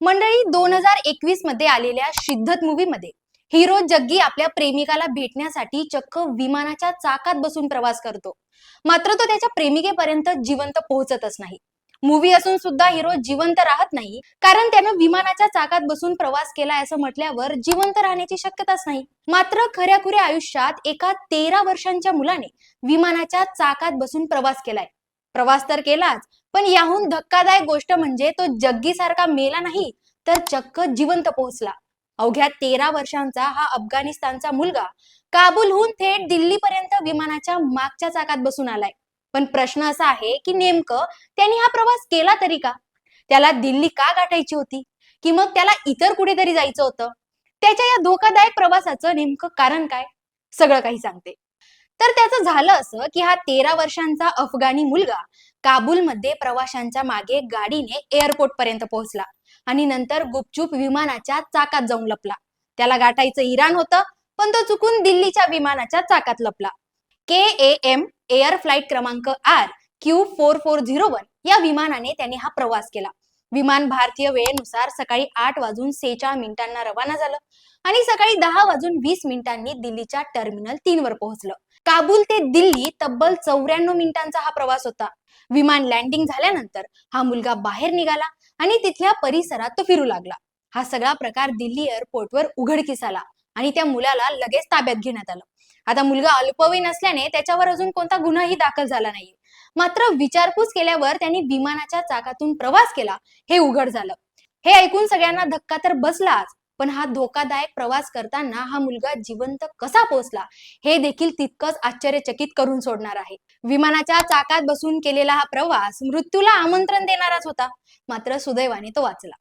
मंडळी दोन हजार एकवीसमध्ये आलेल्या शिद्धत मूवी मध्ये हिरो जग्गी आपल्या प्रेमिकाला भेटण्यासाठी चक्क विमानाच्या चाकात बसून प्रवास करतो. मात्र तो त्याच्या प्रेमिकेपर्यंत जिवंत पोहोचतच नाही. मूवी असून सुद्धा हिरो जिवंत राहत नाही कारण त्यानं विमानाच्या चाकात बसून प्रवास केलाय असं म्हटल्यावर जिवंत राहण्याची शक्यताच नाही. मात्र खऱ्याखुऱ्या आयुष्यात एका तेरा वर्षांच्या मुलाने विमानाच्या चाकात बसून प्रवास केलाय. प्रवास तर केलाच पण याहून धक्कादायक गोष्ट म्हणजे तो जग्गी सारखा मेला नाही तर चक्क जिवंत पोहोचला. अवघ्या तेरा वर्षांचा हा अफगाणिस्तानचा मुलगा काबूलहून थेट दिल्लीपर्यंत विमानाच्या मागच्या चाकात बसून आलाय. पण प्रश्न असा आहे की नेमकं त्यांनी हा प्रवास केला तरी का? त्याला दिल्ली का गाठायची होती? की मग त्याला इतर कुठेतरी जायचं होतं? त्याच्या या धोकादायक प्रवासाचं नेमकं कारण काय? सगळं काही सांगते. तर त्याचं झालं असं की हा तेरा वर्षांचा अफगाणी मुलगा काबूलमध्ये प्रवाशांच्या मागे गाडीने एअरपोर्ट पर्यंत पोहोचला आणि नंतर गुपचूप विमानाच्या चाकात जाऊन लपला. त्याला गाठायचं इराण होतं पण तो चुकून दिल्लीच्या विमानाच्या चाकात लपला. K A M air flight क्रमांक R Q four four zero one या विमानाने त्याने हा प्रवास केला. विमान भारतीय वेळेनुसार सकाळी आठ वाजून सेचाळ मिनिटांना रवाना झालं आणि सकाळी दहा वाजून वीस मिनिटांनी दिल्लीच्या टर्मिनल तीन वर पोहोचलं. काबूल ते दिल्ली तब्बल चौऱ्याण्णव मिनिटांचा हा प्रवास होता. विमान लँडिंग झाल्यानंतर हा मुलगा बाहेर निघाला आणि तिथल्या परिसरात तो फिरू लागला. हा सगळा प्रकार दिल्ली एअरपोर्टवर उघडकीस आला आणि त्या मुलाला लगेच ताब्यात घेण्यात आलं. आता मुलगा अल्पवयीन असल्याने त्याच्यावर अजून कोणता गुन्हाही दाखल झाला नाही मात्र विचारपूस केल्यावर त्यांनी विमानाच्या चाकातून प्रवास केला. हे उघड झालं. हे ऐकून सगळ्यांना धक्का तर बसलाच पण हा धोकादायक प्रवास करताना हा मुलगा जिवंत कसा पोहोचला हे देखील तितकंच आश्चर्यचकित करून सोडणार आहे. विमानाच्या चाकात बसून केलेला हा प्रवास मृत्यूला आमंत्रण देणाराच होता मात्र सुदैवाने तो वाचला.